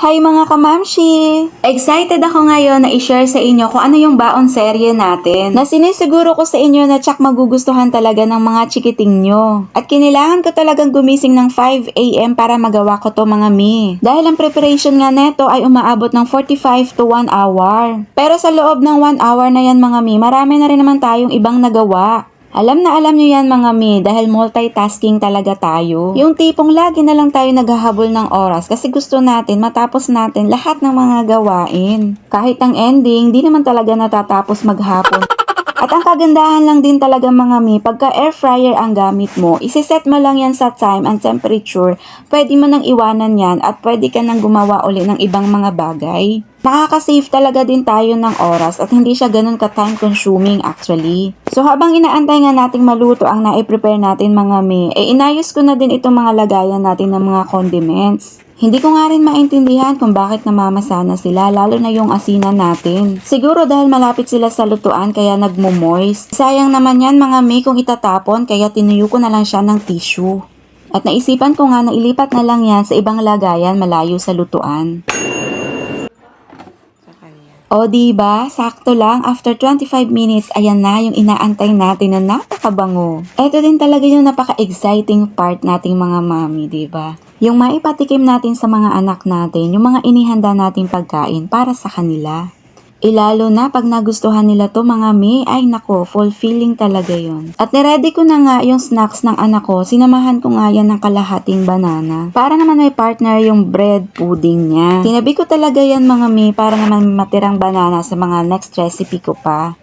Hi mga kamamshi! Excited ako ngayon na i-share sa inyo kung ano yung baon serye natin na sinisiguro ko sa inyo na tsak magugustuhan talaga ng mga chikiting nyo. At kinilangan ko talagang gumising ng 5am para magawa ko to mga mi. Dahil ang preparation nga neto ay umaabot ng 45 to 1 hour. Pero sa loob ng 1 hour na yan mga mi, marami na rin naman tayong ibang nagawa. Alam na alam nyo yan mga mi dahil multitasking talaga tayo. Yung tipong lagi na lang tayo naghahabol ng oras kasi gusto natin matapos natin lahat ng mga gawain. Kahit ang ending, di naman talaga natatapos maghapon. At ang kagandahan lang din talaga mga mi, pagka air fryer ang gamit mo, isiset mo lang yan sa time and temperature, pwede mo nang iwanan yan at pwede ka nang gumawa uli ng ibang mga bagay. Nakaka-save talaga din tayo ng oras at hindi siya ganun ka-time consuming actually. So habang inaantay nga nating maluto ang na-prepare natin mga mi, eh inayos ko na din itong mga lagayan natin ng mga condiments. Hindi ko nga rin maintindihan kung bakit namamasana sila, lalo na yung asinan natin. Siguro dahil malapit sila sa lutuan kaya nagmo-moist. Sayang naman yan mga mi kung itatapon kaya tinuyo ko na lang siya ng tissue. At naisipan ko nga na ilipat na lang yan sa ibang lagayan malayo sa lutuan. O di ba? Sakto lang after 25 minutes ayan na yung inaantay natin na napakabango. Ito din talaga yung napaka-exciting part nating mga mami, di ba? Yung maipatikim natin sa mga anak natin, yung mga inihanda nating pagkain para sa kanila. Ilalo na pag nagustuhan nila to mga mi, ay nako, fulfilling talaga yon. At niready ko na nga yung snacks ng anak ko, sinamahan ko nga yan ng kalahating banana. Para naman may partner yung bread pudding niya. Tinabi ko talaga yan mga mi, para naman matirang banana sa mga next recipe ko pa.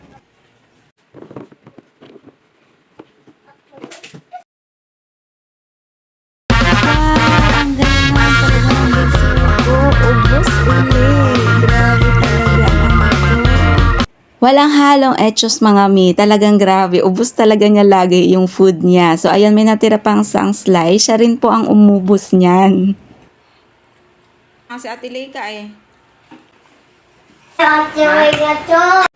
Walang halong etchos mga mi. Talagang grabe. Ubus talaga niya lagi yung food niya. So, ayan, may natira pang sang slice. Siya rin po ang umubos niyan. Ah, si Ate Leika eh. Ate Arigato!